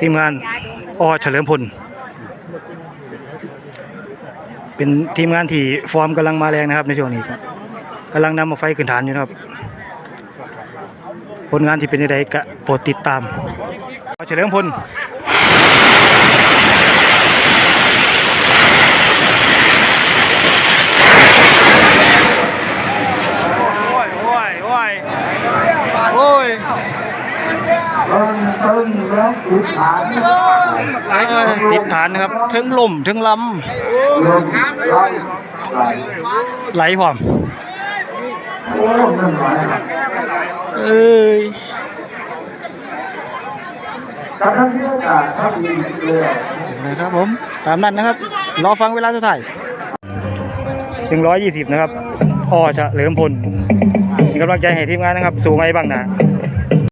ทีมงานอเฉลิมพล เป็นทีมงานที่ฟอร์มกำลังมาแรงนะครับในช่วงนี้ครับกำลังนำมาไฟขึ้นฐานอยู่นะครับ ผลงานที่เป็นยังไงก็โปรดติดตามอเฉลิมพลโอ้ยโอ้ยโอ้ยโอ้ย ติดฐานนะครับถึงลมถึงลลมไหลไหลำไหลพร้อมเอ้ยนะครับผมตามนั้นนะครับ รอฟังเวลาสุดท้ายถึงร้อยยี่สิบนะครับอ้อเฉลิมพลกำลังใจให้ทีมงานนะครับ สู่ไงบ้างนะ